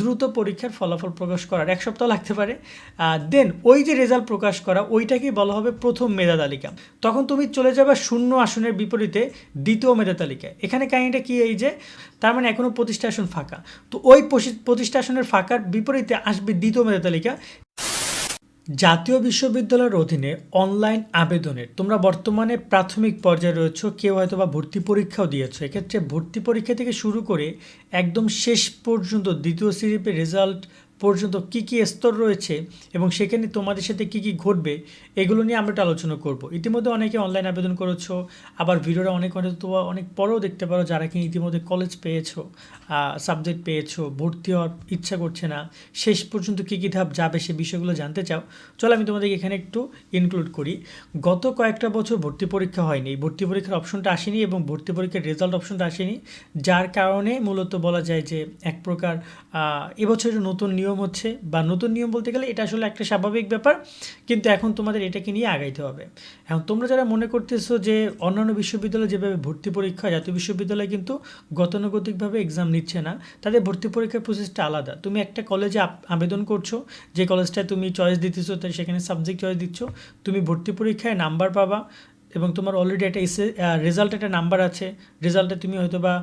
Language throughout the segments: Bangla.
দ্রুত পরীক্ষার ফলাফল প্রকাশ করার এক সপ্তাহ লাগতে পারে। দেন ওই যে রেজাল্ট প্রকাশ করা, ওইটাকেই বলা হবে প্রথম মেধা তালিকা। তখন তুমি চলে যাবে শূন্য আসনের বিপরীতে দ্বিতীয় মেধা তালিকা এখানে কাহিনিটা কি এই যে, তার মানে এখনও প্রতিষ্ঠা আসন ফাঁকা। তো ওই প্রতিষ্ঠা আসনের ফাঁকার বিপরীতে আসবে দ্বিতীয় মেধা তালিকা। জাতীয় বিশ্ববিদ্যালয়ের অধীনে অনলাইন আবেদনের, তোমরা বর্তমানে প্রাথমিক পর্যায়ে রয়েছ, কেউ হয়তো বা ভর্তি পরীক্ষাও দিয়েছ, এক্ষেত্রে ভর্তি পরীক্ষা থেকে শুরু করে একদম শেষ পর্যন্ত দ্বিতীয় সিরিপে রেজাল্ট পর্যন্ত কী কী স্তর রয়েছে এবং সেখানে তোমাদের সাথে কী কী ঘটবে, এগুলো নিয়ে আমরা একটু আলোচনা করব। ইতিমধ্যে অনেকে অনলাইন আবেদন করেছ, আবার ভিডিওটা অনেক অনেক তো অনেক পরেও দেখতে পারো যারা কি ইতিমধ্যে কলেজ পেয়েছ সাবজেক্ট পেয়েছ, ভর্তি হওয়ার ইচ্ছা করছে না, শেষ পর্যন্ত কী কী ধাপ যাবে সে বিষয়গুলো জানতে চাও, চলো আমি তোমাদেরকে এখানে একটু ইনক্লুড করি। গত কয়েকটা বছর ভর্তি পরীক্ষা হয়নি, ভর্তি পরীক্ষার অপশনটা আসেনি এবং ভর্তি পরীক্ষার রেজাল্ট অপশনটা আসেনি, যার কারণে মূলত বলা যায় যে এক প্রকার এবছরের নতুন নিয়ম হচ্ছে বা নতুন নিয়ম বলতে গেলে এটা আসলে একটা স্বাভাবিক ব্যাপার, কিন্তু এখন তোমাদের এটাকে নিয়ে আগাইতে হবে। এখন তোমরা যারা মনে করতেছো যে অন্যান্য বিশ্ববিদ্যালয়ে যেভাবে ভর্তি পরীক্ষা, জাতীয় বিশ্ববিদ্যালয় কিন্তু গতানুগতিকভাবে এক্সাম নিচ্ছে না, তাদের ভর্তি পরীক্ষার প্রসেসটা আলাদা। তুমি একটা কলেজে আবেদন করছ, যে কলেজটায় তুমি চয়েস দিতেছো, তাই সেখানে সাবজেক্ট চয়েস দিচ্ছ, তুমি ভর্তি পরীক্ষায় নাম্বার পাবা এবং তোমার অলরেডি একটা এসে রেজাল্ট একটা নাম্বার আছে। রেজাল্টে তুমি হয়তো বা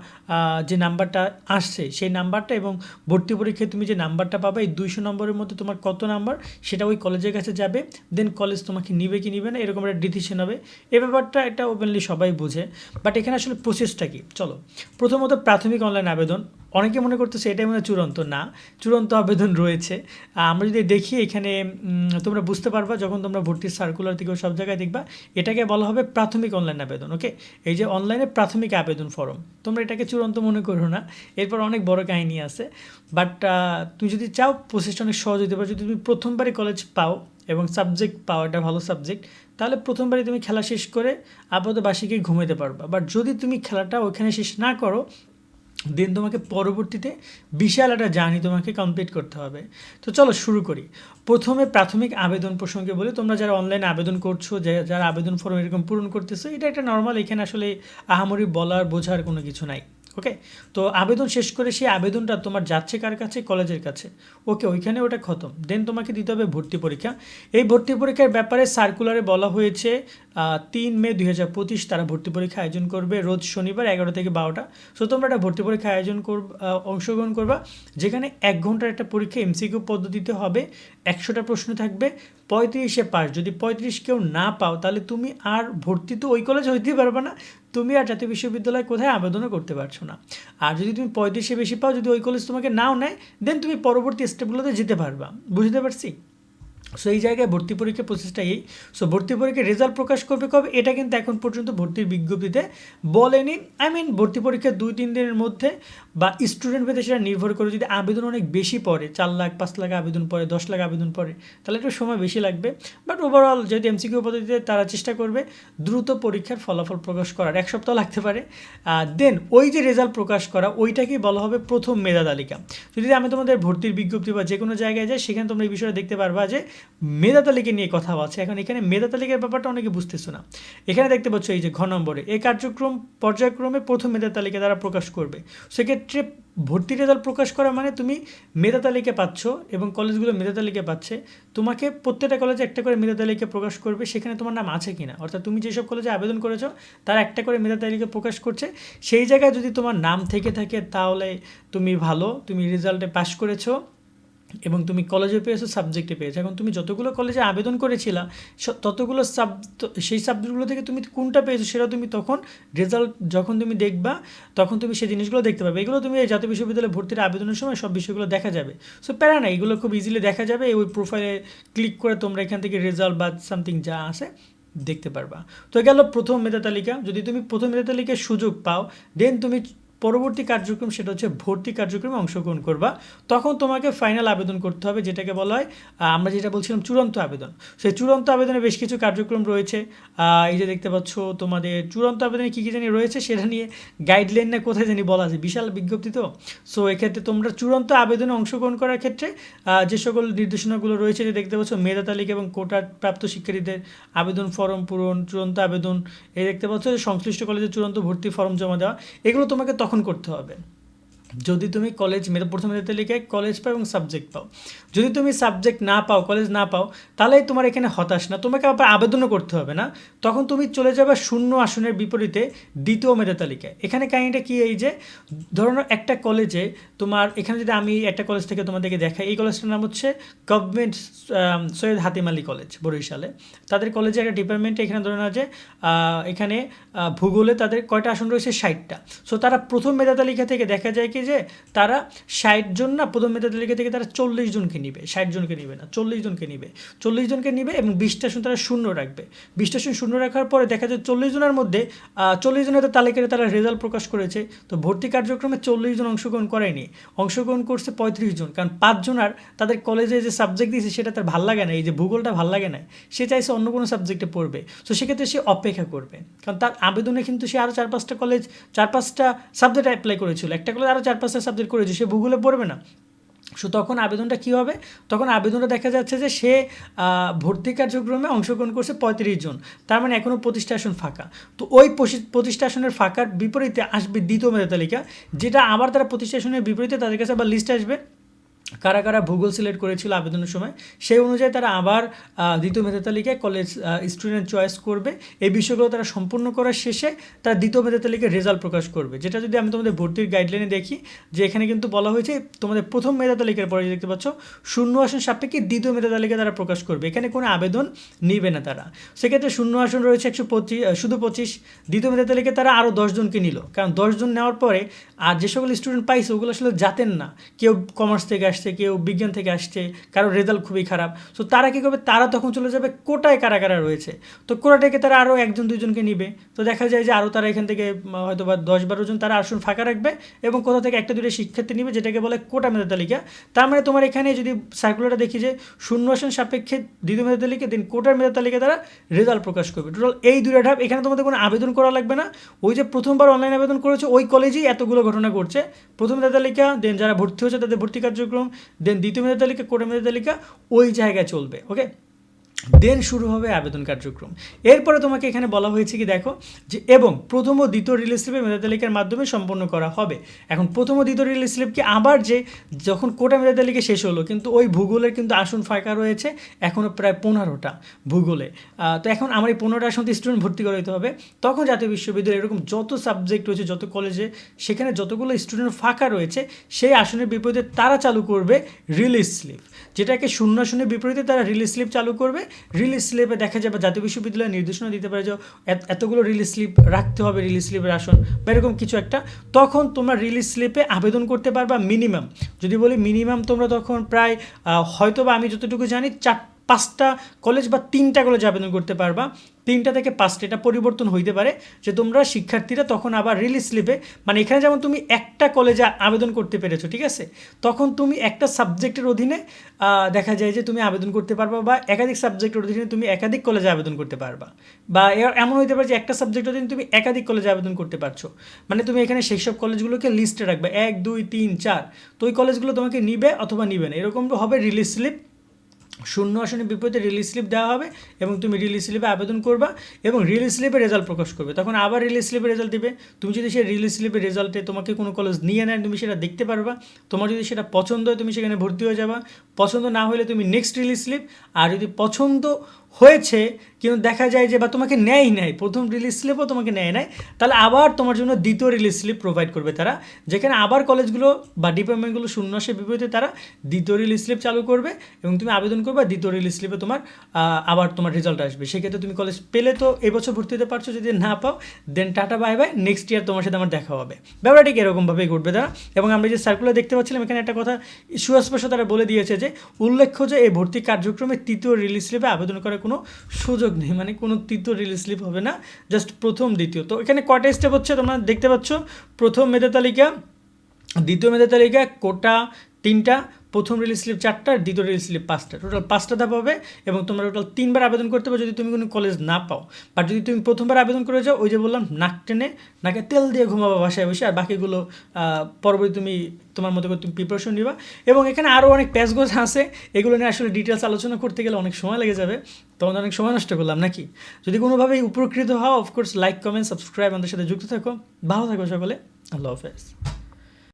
যে নাম্বারটা আসছে, সেই নাম্বারটা এবং ভর্তি পরীক্ষায় তুমি যে নাম্বারটা পাবে, এই দুইশো নম্বরের মধ্যে তোমার কত নাম্বার সেটা ওই কলেজের কাছে যাবে। দেন কলেজ তোমাকে নিবে কি নিবে না, এরকম একটা ডিসিশন হবে। এ ব্যাপারটা এটা ওপেনলি সবাই বোঝে। বাট এখানে আসলে প্রসেসটা কি? চলো। প্রথমত প্রাথমিক অনলাইন আবেদন। অনেকে মনে করতেছে এটাই মনে চূড়ান্ত। না, চূড়ান্ত আবেদন রয়েছে। আমরা যদি দেখি এখানে তোমরা বুঝতে পারবা যখন তোমরা ভর্তির সার্কুলার থেকে সব জায়গায় দেখবা, এটাকে বলা হবে প্রাথমিক অনলাইন আবেদন ওকে এই যে অনলাইনে প্রাথমিক আবেদন ফর্ম তোমরা এটাকে চূড়ান্ত মনে করো না। এরপর অনেক বড় কাহিনী আছে। বাট তুমি যদি চাও প্রসেসটা অনেক সহজ হতে পারে। যদি তুমি প্রথমবারই কলেজ পাও এবং সাবজেক্ট পাও, এটা ভালো সাবজেক্ট তাহলে প্রথমবারই তুমি খেলা শেষ করে আপাতত বাসিকে ঘুমাতে পারবা। বাট যদি তুমি খেলাটা ওখানে শেষ না করো দেন তোমাকে পরবর্তীতে বিশাল একটা জার্নি তোমাকে কমপ্লিট করতে হবে। তো চলো শুরু করি। প্রথমে প্রাথমিক আবেদন প্রসঙ্গে বলি, তোমরা যারা অনলাইনে আবেদন করছ যারা আবেদন ফর্ম এরকম পূরণ করতেছো, এটা একটা নর্মাল এখানে আসলে আহামরি বলার, বোঝার কোনো কিছু নাই। ওকে তো আবেদন শেষ করে সেই আবেদনটা তোমার যাচ্ছে কার কাছে? কলেজের কাছে। ওকে ওইখানে ওটা খতম। দেন তোমাকে দিতে হবে ভর্তি পরীক্ষা। এই ভর্তি পরীক্ষার ব্যাপারে সার্কুলারে বলা হয়েছে তিন মে দুই হাজার পঁচিশ তারা ভর্তি পরীক্ষা আয়োজন করবে রোজ শনিবার এগারো থেকে বারোটা। সো তোমরা একটা ভর্তি পরীক্ষা আয়োজন কর অংশগ্রহণ করবা, যেখানে এক ঘণ্টার একটা পরীক্ষা এমসিকিউ পদ্ধতিতে হবে। একশোটা প্রশ্ন থাকবে, পঁয়ত্রিশে পাস যদি পঁয়ত্রিশ কেউ না পাও, তাহলে তুমি আর ভর্তি তো ওই কলেজ হইতে পারবে না। তুমি আর জাতীয় বিশ্ববিদ্যালয়ে কোথায় আবেদনও করতে পারছ না। আর যদি তুমি পঁয়ত্রিশে বেশি পাও, যদি ওই কলেজ তোমাকে নাও নেয় দেন তুমি পরবর্তী স্টেপগুলোতে যেতে পারবা। বুঝতে পারছি? সো এই জায়গায় ভর্তি পরীক্ষার প্রসেসটা এই। সো ভর্তি পরীক্ষার রেজাল্ট প্রকাশ করবে কবে? এটা কিন্তু এখন পর্যন্ত ভর্তির বিজ্ঞপ্তিতে বলেনি। আই মিন ভর্তি পরীক্ষার দুই, তিন দিনের মধ্যে বা স্টুডেন্ট ভেদে সেটা নির্ভর করে যদি আবেদন অনেক বেশি পড়ে, চার লাখ, পাঁচ লাখ আবেদন পড়ে, দশ লাখ আবেদন পড়ে, তাহলে একটু সময় বেশি লাগবে। বাট ওভারঅল যেহেতু এমসিকিউ পদ্ধতিতে তারা চেষ্টা করবে, দ্রুত পরীক্ষার ফলাফল প্রকাশ করার এক সপ্তাহ লাগতে পারে। দেন ওই যে রেজাল্ট প্রকাশ করা, ওইটাকেই বলা হবে প্রথম মেধা তালিকা। যদি আমি তোমাদের ভর্তির বিজ্ঞপ্তি বা যে কোনো জায়গায় যাই, সেখানে তোমরা এই বিষয়ে দেখতে পারবা যে মেধা তালিকা নিয়ে কথা আছে এখন এখানে মেধা তালিকার ব্যাপারটা অনেকে বুঝতেছো না। এখানে দেখতে পাচ্ছ এই যে ঘ নম্বরে এই কার্যক্রম পর্যায়ক্রমে প্রথম মেধা তালিকা তারা প্রকাশ করবে। সেক্ষেত্রে ভর্তি রেজাল্ট প্রকাশ করা মানে তুমি মেধা তালিকা পাচ্ছ এবং কলেজগুলো মেধা তালিকা পাচ্ছে। তোমাকে প্রত্যেকটা কলেজে একটা করে মেধা তালিকা প্রকাশ করবে। সেখানে তোমার নাম আছে কিনা? অর্থাৎ তুমি যেসব কলেজে আবেদন করেছ, তারা একটা করে মেধা তালিকা প্রকাশ করছে। সেই জায়গায় যদি তোমার নাম থেকে থাকে, তাহলে তুমি ভালো, তুমি রেজাল্টে পাশ করেছ। এবং তুমি কলেজে পেয়েছ সাবজেক্টে পেয়েছ। এখন তুমি যতগুলো কলেজে আবেদন করেছিলা ততগুলো সাব সেই সাবজেক্টগুলো থেকে তুমি কোনটা পেয়েছ সেটা তুমি তখন রেজাল্ট যখন তুমি দেখবা, তখন তুমি সেই জিনিসগুলো দেখতে পাবে। এগুলো তুমি এই জাতীয় বিশ্ববিদ্যালয়ে ভর্তির আবেদনের সময় সব বিষয়গুলো দেখা যাবে। সো প্যারা না এগুলো খুব ইজিলি দেখা যাবে। ওই প্রোফাইলে ক্লিক করে তোমরা এখান থেকে রেজাল্ট বা সামথিং যা আছে দেখতে পারবা। তো গেল প্রথম মেধা তালিকা। যদি তুমি প্রথম মেধা তালিকার সুযোগ পাও দেন তুমি পরবর্তী কার্যক্রম সেটা হচ্ছে ভর্তি কার্যক্রমে অংশগ্রহণ করবা। তখন তোমাকে ফাইনাল আবেদন করতে হবে, যেটাকে বলা হয় আমরা যেটা বলছিলাম চূড়ান্ত আবেদন। সেই চূড়ান্ত আবেদনে বেশ কিছু কার্যক্রম রয়েছে। এই যে দেখতে পাচ্ছ, তোমাদের চূড়ান্ত আবেদনে কী কী জানি রয়েছে সেটা নিয়ে গাইডলাইন না কোথায় জানি বলা আছে। বিশাল বিজ্ঞপ্তি তো? সো এক্ষেত্রে তোমরা চূড়ান্ত আবেদনে অংশগ্রহণ করার ক্ষেত্রে যে সকল নির্দেশনাগুলো রয়েছে যে দেখতে পাচ্ছ, মেধা তালিকা এবং কোটা প্রাপ্ত শিক্ষার্থীদের আবেদন ফর্ম পূরণ, চূড়ান্ত আবেদন, এই দেখতে পাচ্ছ যে সংশ্লিষ্ট কলেজে চূড়ান্ত ভর্তি ফর্ম জমা দেওয়া, এগুলো তোমাকে তখন করতে হবে। যদি তুমি কলেজ মেধা প্রথমে মেধা তালিকায় কলেজ পাও এবং সাবজেক্ট পাও। যদি তুমি সাবজেক্ট না পাও কলেজ না পাও তাহলে তোমার এখানে হতাশ না। তোমাকে আবার আবেদনও করতে হবে না। তখন তুমি চলে যাবে শূন্য আসনের বিপরীতে দ্বিতীয় মেধা তালিকায়। এখানে কাহিনিটা কী এই যে, ধরো একটা কলেজে তোমার, এখানে যদি আমি একটা কলেজ থেকে তোমাদেরকে দেখাই, এই কলেজটার নাম হচ্ছে গভর্নমেন্ট সৈয়দ হাতিম আলী কলেজ বরিশালে। তাদের কলেজে একটা ডিপার্টমেন্টে এখানে ধরে না যে এখানে ভূগোলে তাদের কয়টা আসন রয়েছে? ষাটটা। সো তারা প্রথম মেধা তালিকা থেকে দেখা যায় কি যে তারা ষাট জন না, প্রথম মেধা তালিকা থেকে তারা চল্লিশ জনকে নিবে, ষাট জনকে নিবে না, চল্লিশ জনকে নিবে, চল্লিশ জনকে নিবে এবং বিশটা আসন তারা শূন্য রাখবে। বিশটা আসন শূন্য রাখার পরে দেখা যায় চল্লিশ জনের মধ্যে চল্লিশ জনের তালিকায় তারা রেজাল্ট প্রকাশ করেছে, তো ভর্তি কার্যক্রমে চল্লিশ জন অংশগ্রহণ করেনি। অংশগ্রহণ করছে পঁয়ত্রিশ জন, কারণ পাঁচজন আর তাদের কলেজে যে সাবজেক্ট দিয়েছে সেটা তার ভালো লাগে না, এই যে ভূগোলটা ভালো লাগে না, সে চাইছে অন্য কোনো সাবজেক্টে পড়বে। তো সেক্ষেত্রে সে অপেক্ষা করবে, কারণ তার আবেদনে কিন্তু সে আরও চার পাঁচটা কলেজ চার পাঁচটা সাবজেক্ট অ্যাপ্লাই করেছিল, একটা কলেজ আরও চার পাঁচটা সাবজেক্ট করেছে, সে ভূগোলে পড়বে না। সো তখন আবেদনটা কি হবে? তখন আবেদনটা দেখা যাচ্ছে যে সে ভর্তি কার্যক্রমে অংশগ্রহণ করছে পঁয়ত্রিশ জন। তার মানে এখনও প্রতিষ্ঠা আসন ফাঁকা। তো ওই প্রতিষ্ঠা আসনের ফাঁকার বিপরীতে আসবে দ্বিতীয় মেধা তালিকা যেটা আবার তারা প্রতিষ্ঠা আসনের বিপরীতে তাদের কাছে আবার লিস্ট আসবে। কারা কারা ভূগোল সিলেক্ট করেছিল আবেদনের সময়, সেই অনুযায়ী তারা আবার দ্বিতীয় মেধা তালিকায় কলেজ স্টুডেন্ট চয়েস করবে। এই বিষয়গুলো তারা সম্পূর্ণ করার শেষে তারা দ্বিতীয় মেধা তালিকায় রেজাল্ট প্রকাশ করবে। যেটা যদি আমি তোমাদের ভর্তির গাইডলাইনে দেখি, যে এখানে কিন্তু বলা হয়েছে, তোমাদের প্রথম মেধা তালিকার পরে দেখতে পাচ্ছ, শূন্য আসন সাপেক্ষে দ্বিতীয় মেধা তালিকা তারা প্রকাশ করবে। এখানে কোনো আবেদন নিবে না তারা। সেক্ষেত্রে শূন্য আসন রয়েছে একশো পঁচিশ শুধু পঁচিশ। দ্বিতীয় মেধা তালিকায় তারা আরও দশজনকে নিল। কারণ দশজন নেওয়ার পরে, আর যে সকল স্টুডেন্ট পাইছে, ওগুলো আসলে জাতেন না। কেউ কমার্স থেকে আসছে কেউ বিজ্ঞান থেকে আসছে, কারও রেজাল্ট খুবই খারাপ। সো তারা কী করবে? তারা তখন চলে যাবে কোটায় কারা কারা রয়েছে। তো কোটা থেকে তারা আরও একজন, দুজনকে নিবে। তো দেখা যায় যে আরও তারা এখান থেকে হয়তো বা দশ বারো জন তারা আসন ফাঁকা রাখবে এবং কোথা থেকে একটা দুটো শিক্ষার্থী নিবে, যেটাকে বলে কোটা মেধা তালিকা। তার মানে তোমার এখানে যদি সার্কুলারটা দেখি যে শূন্য আসন সাপেক্ষে দ্বিতীয় মেধা তালিকা দিন কোটার মেধা তালিকা তারা রেজাল্ট প্রকাশ করবে। টোটাল এই দুটো ধাপ, এখানে তোমাদের কোনো আবেদন করা লাগবে না। ওই যে প্রথমবার অনলাইন আবেদন করেছে, ওই কলেজেই এতগুলো ঘটনা ঘটছে। প্রথম মেধা তালিকা দেন যারা ভর্তি হচ্ছে তাদের ভর্তি কার্যক্রম দেন দ্বিতীয় মেধা তালিকা কোটা মেধা তালিকা ওই জায়গায় চলবে ওকে দেন শুরু হবে আবেদন কার্যক্রম। এরপরে তোমাকে এখানে বলা হয়েছে কি, দেখো, যে এবং প্রথম ও দ্বিতীয় রিলিজ স্লিপে মেধা তালিকার মাধ্যমে সম্পন্ন করা হবে। এখন প্রথম ও দ্বিতীয় রিলিজ স্লিপকে আবার যে যখন কোটা মেধা তালিকা শেষ হলো, কিন্তু ওই ভূগোলের কিন্তু আসন ফাঁকা রয়েছে এখনও প্রায় পনেরোটা ভূগোলে। তো এখন আমার এই পনেরোটা আসন স্টুডেন্ট ভর্তি করাইতে হবে। তখন জাতীয় বিশ্ববিদ্যালয় এরকম যত সাবজেক্ট রয়েছে, যত কলেজে সেখানে যতগুলো স্টুডেন্ট ফাঁকা রয়েছে, সেই আসনের বিপরীতে তারা চালু করবে রিলিজ স্লিপ যেটাকে শূন্য আসনের বিপরীতে তারা রিলিজ স্লিপ চালু করবে রিলিজ স্লিপে দেখা যাবে জাতীয় বিশ্ববিদ্যালয়ে নির্দেশনা দিতে পারে যে এত- এতগুলো রিলিজ স্লিপ রাখতে হবে রিলিজ স্লিপের আসন বা এরকম কিছু একটা, তখন তোমরা রিলিজ স্লিপে আবেদন করতে পারবা মিনিমাম যদি বলি মিনিমাম তোমরা তখন প্রায় হয়তো বা আমি যতটুকু জানি চার পাঁচটা কলেজ বা তিনটা কলেজে আবেদন করতে পারবা। তিনটা থেকে পাঁচটা, এটা পরিবর্তন হইতে পারে যে তোমরা শিক্ষার্থীরা তখন আবার রিলিজ স্লিপে মানে এখানে যেমন তুমি একটা কলেজে আবেদন করতে পেরেছ, ঠিক আছে? তখন তুমি একটা সাবজেক্টের অধীনে দেখা যায় যে তুমি আবেদন করতে পারবা বা একাধিক সাবজেক্টের অধীনে তুমি একাধিক কলেজে আবেদন করতে পারবা। বা এমন হইতে পারে যে একটা সাবজেক্টের অধীনে তুমি একাধিক কলেজে আবেদন করতে পারছ। মানে তুমি এখানে সেই সব কলেজগুলোকে লিস্টে রাখবে। এক, দুই, তিন, চার। তো ওই কলেজগুলো তোমাকে নিবে অথবা নিবে না। এরকম হবে রিলিজ স্লিপ শূন্য আসনের বিপরীতে রিলিজ স্লিপ দেওয়া হবে এবং তুমি রিলিজ স্লিপে আবেদন করবা এবং রিলিজ স্লিপে রেজাল্ট প্রকাশ করবে। তখন আবার রিলিজ স্লিপে রেজাল্ট দেবে। তুমি যদি সেই রিলিজ স্লিপের রেজাল্টে তোমাকে কোনো কলেজ নিয়ে নেয়, তুমি সেটা দেখতে পারবা। তোমার যদি সেটা পছন্দ হয়, তুমি সেখানে ভর্তি হয়ে যাবা। পছন্দ না হলে তুমি নেক্সট রিলিজ স্লিপ আর যদি পছন্দ হয়েছে, কিন্তু দেখা যায় যে বা তোমাকে নেয় নেয় প্রথম রিলিজ স্লিপও তোমাকে নেয় নেয় তাহলে আবার তোমার জন্য দ্বিতীয় রিলিজ স্লিপ প্রোভাইড করবে তারা, যেখানে আবার কলেজগুলো বা ডিপার্টমেন্টগুলো শূন্য আসে বিপরীতে তারা দ্বিতীয় রিলিজ স্লিপ চালু করবে এবং তুমি আবেদন করবে দ্বিতীয় রিলিজ স্লিপে তোমার আবার তোমার রেজাল্ট আসবে। সেক্ষেত্রে তুমি কলেজ পেলে তো এবছর ভর্তি হতে পারছ, যদি না পাও then tata bye bye next year তোমার সাথে আমার দেখা হবে। ব্যাপারটা ঠিক এরকমভাবেই ঘটবে তারা। এবং আমরা যে সার্কুলার দেখতে পাচ্ছিলাম, এখানে একটা কথা সুস্পষ্ট তারা বলে দিয়েছে যে, উল্লেখ্য যে এই ভর্তি কার্যক্রমে তৃতীয় রিলিজ স্লিপে আবেদন করার কোনো সুযোগ নেই মানে কোনো তৃতীয় রিলিজ স্লিপ হবে না জাস্ট প্রথম, দ্বিতীয়। তো এখানে কটা স্টেপ হচ্ছে তোমরা দেখতে পাচ্ছ? প্রথম মেধা তালিকা, দ্বিতীয় মেধা তালিকা, কোটা তিনটা, প্রথম রিলিজ স্লিপ চারটা, দ্বিতীয় রিলিজ স্লিপ পাঁচটা। টোটাল পাঁচটা ধাপ হবে এবং তোমরা টোটাল তিনবার আবেদন করতে পারো যদি তুমি কোনো কলেজ না পাও। বা যদি তুমি প্রথমবার আবেদন করে যাও, ওই যে বললাম, নাক টেনে নাকে তেল দিয়ে ঘুমাবা বাসায় বসে, আর বাকিগুলো পরবর্তী তুমি তোমার মতো করে তুমি প্রিপারেশন নিবা। এবং এখানে আরও অনেক প্যাচগোজ আছে, এগুলো নিয়ে আসলে ডিটেলস আলোচনা করতে গেলে অনেক সময় লেগে যাবে। তোমাদের অনেক সময় নষ্ট করলাম, নাকি? যদি কোনোভাবেই উপকৃত হও অফকোর্স লাইক কমেন্ট সাবস্ক্রাইব আমাদের সাথে যুক্ত থাকো। ভালো থাকো সকলে। আল্লাহ হাফেজ।